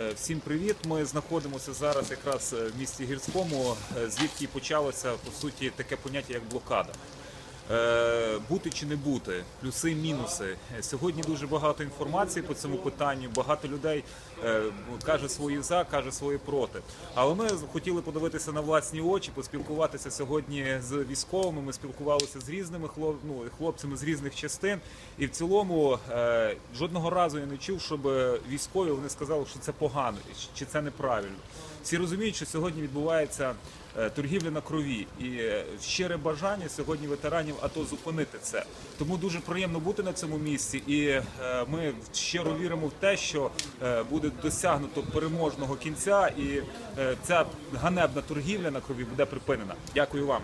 Е, Всім привіт! Ми знаходимося зараз якраз е, в місті Гірському, е, звідки почалося по суті таке поняття як блокада. Е, Бути чи не бути, плюси, мінуси. Сьогодні дуже багато інформації по цьому питанню. Багато людей е, каже свої за, каже свої проти. Але ми хотіли подивитися на власні очі, поспілкуватися сьогодні з військовими. Ми спілкувалися з різними ну, хлопцями з різних частин. І в цілому е, жодного разу я не чув, щоб військові вони сказали, що це погано чи це неправильно. Всі розуміють, що сьогодні відбувається е, торгівля на крові, і е, щире бажання сьогодні ветеранів АТО зупинити це. Тому дуже приємно бути на цьому місці, і е, ми щиро віримо в те, що буде досягнуто переможного кінця, і ця ганебна торгівля на крові буде припинена. Дякую вам.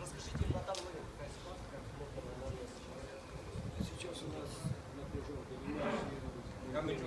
Расскажите,